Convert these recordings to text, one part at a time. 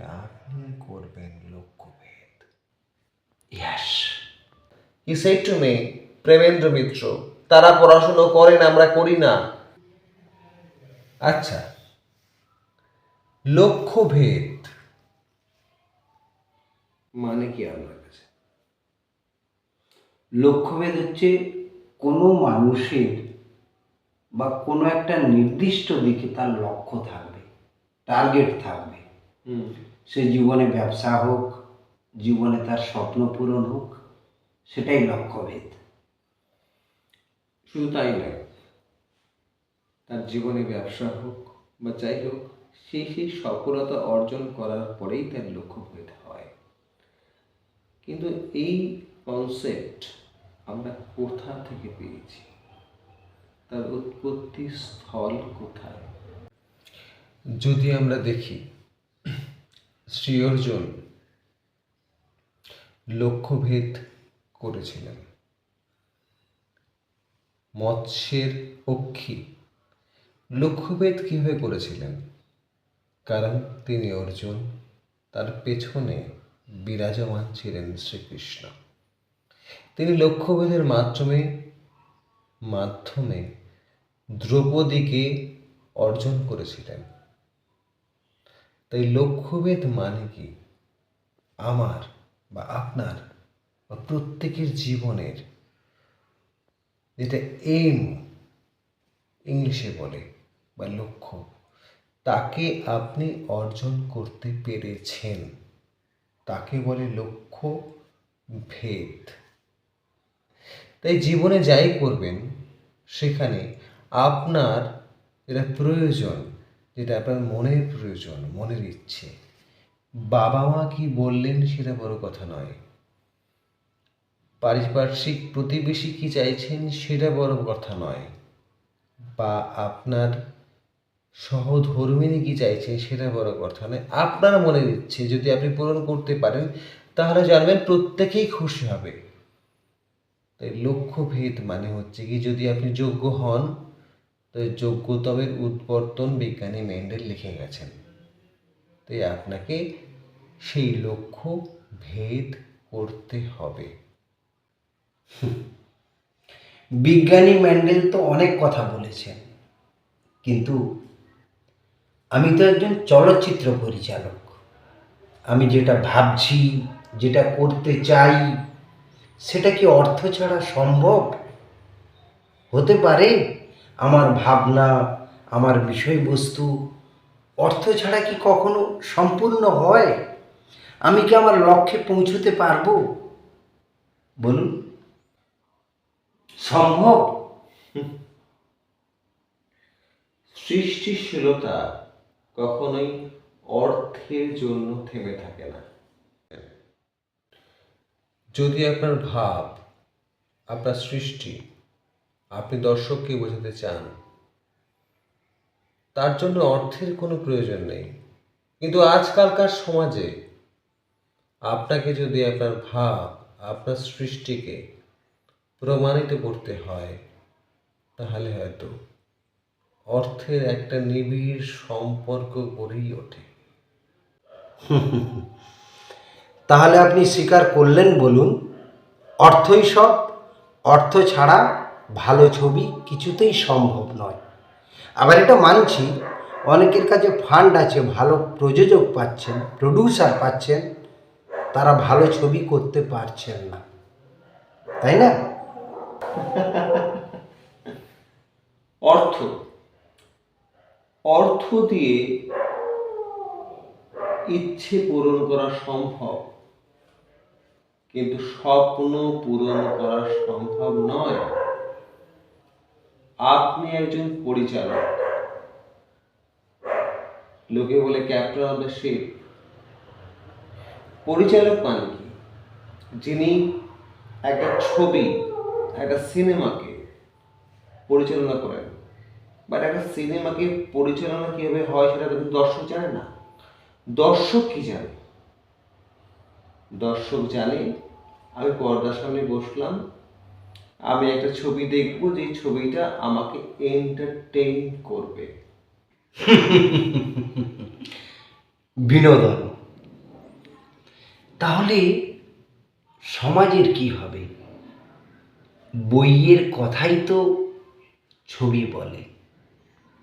তাহলে আপনি করবেন লক্ষ্যভেদ yes he said to me Premendra Mitra তারা পড়াশুনো করেন আমরা করি না। আচ্ছা। লক্ষ্যভেদ মানে কি আপনার কাছে? লক্ষ্যভেদ হচ্ছে কোনো মানুষের বা কোনো একটা নির্দিষ্ট দিকে তার লক্ষ্য থাকবে টার্গেট থাকবে। সে জীবনে ব্যবসা হোক জীবনে তার স্বপ্ন পূরণ হোক সেটাই লক্ষ্যভেদ। শুধু তাই নয় তার জীবনে ব্যবসা হোক বা যাই হোক সেই সেই সফলতা অর্জন করার পরেই তার লক্ষ্যভেদ হয়। কিন্তু এই কনসেপ্ট আমরা কোথা থেকে পেয়েছি? তার উৎপত্তি স্থল কোথায়? যদি আমরা দেখি শ্রী অর্জুন লক্ষ্যভেদ করেছিলেন। মৎস্যের পক্ষী লক্ষ্যভেদ কীভাবে করেছিলেন? কারণ তিনি অর্জুন, তার পেছনে বিরাজমান ছিলেন শ্রীকৃষ্ণ। তিনি লক্ষ্যভেদের মাধ্যমে মাধ্যমে দ্রৌপদীকে অর্জন করেছিলেন। তাই লক্ষ্যভেদ মানে কি? আমার বা আপনার বা প্রত্যেকের জীবনের, যেটা এম ইংলিশে বলে বা লক্ষ্য, তাকে আপনি অর্জন করতে পেরেছেন। তাকে বলে লক্ষ্য ভেদ। তাই জীবনে যাই করবেন, সেখানে আপনার যেটা প্রয়োজন যেটা আপনার মনের প্রয়োজন, মনের ইচ্ছে। বাবা মা কি বললেন সেটা বড় কথা নয়। পারিপার্শ্বিক প্রতিবেশী কি চাইছেন সেটা বড় কথা নয়। বা আপনার সহধর্মিনী কি চাইছেন সেটা বড় কথা নয়। আপনার মনের ইচ্ছে যদি আপনি পূরণ করতে পারেন, তাহলে জানবেন প্রত্যেকেই খুশি হবে। তাই লক্ষ্যভেদ মানে হচ্ছে কি, যদি আপনি যোগ্য হন তো যোগ্যতমের উৎবর্তন বিজ্ঞানী মেন্ডেল লিখে গেছেন। তাই আপনাকে সেই লক্ষ্য ভেদ করতে হবে। বিজ্ঞানী ম্যান্ডেল তো অনেক কথা বলেছেন, কিন্তু আমি তো একজন চলচ্চিত্র পরিচালক। আমি যেটা ভাবছি, যেটা করতে চাই, সেটা কি অর্থ ছাড়া সম্ভব? হতে পারে আমার ভাবনা আমার বিষয়বস্তু অর্থ ছাড়া কি কখনো সম্পূর্ণ হয়? আমি কি আমার লক্ষ্যে পৌঁছতে পারব? বলুন। সম্ভব? সৃষ্টিশীলতা কখনোই অর্থের জন্য থেমে থাকে না। যদি আপনার ভাব আপনার সৃষ্টি আপনি দর্শককে বোঝাতে চান। তার জন্য অর্থের কোনো প্রয়োজন নেই। কিন্তু আজকালকার সমাজে আপনাকে যদি আপনার ভাব, আপনার সৃষ্টিকে প্রমাণিত করতে হয়, তাহলে হয়তো অর্থের একটা নিবিড় সম্পর্ক গড়েই ওঠে। তাহলে আপনি স্বীকার করলেন বলুন, অর্থই সব, অর্থ ছাড়া ভালো ছবি কিছুতেই সম্ভব নয়। আবার এটা মানছি, অনেকের কাছে ফান্ড আছে, ভালো প্রযোজক পাচ্ছেন প্রডিউসার পাচ্ছেন, তারা ভালো ছবি করতে পারছেন না। তাই না? অর্থ। অর্থ দিয়ে ইচ্ছে পূরণ করা সম্ভব, কিন্তু স্বপ্ন পূরণ করা সম্ভব নয়। আপনি একজন পরিচালক। লোকে বলে ক্যাপ্টেন অফ দ্য শিপ। পরিচালক মানে কি? যিনি একটা ছবি, একটা সিনেমাকে পরিচালনা করেন। বাট একটা সিনেমাকে পরিচালনা কীভাবে হয় সেটা কিন্তু দর্শক জানে না। দর্শক কি জানে? দর্শক জানে, আমি পর্দার সামনে বসলাম আমি একটা ছবি দেখব যে ছবিটা আমাকে এন্টারটেইন করবে। বিনোদন। তাহলে সমাজের কি হবে? বইয়ের কথাই তো ছবি বলে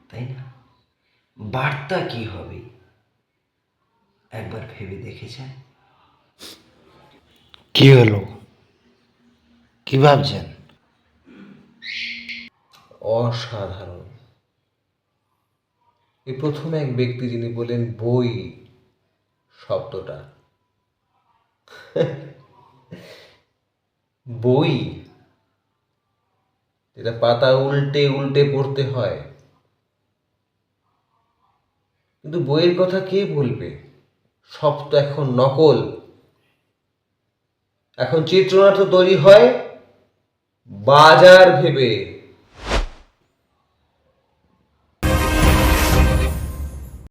তাই না? বার্তা কি হবে? একবার ভেবে দেখেছেন কি হলো? কি ভাবছেন? অসাধারণ। এই প্রথম এক ব্যক্তি যিনি বলেন বই শব্দটা। বই? যেটা পাতা উল্টে উল্টে পড়তে হয়। কিন্তু বইয়ের কথা কে বলবে? সব তো এখন নকল। এখন চিত্রনাট্য তৈরি হয় বাজার ভেবে।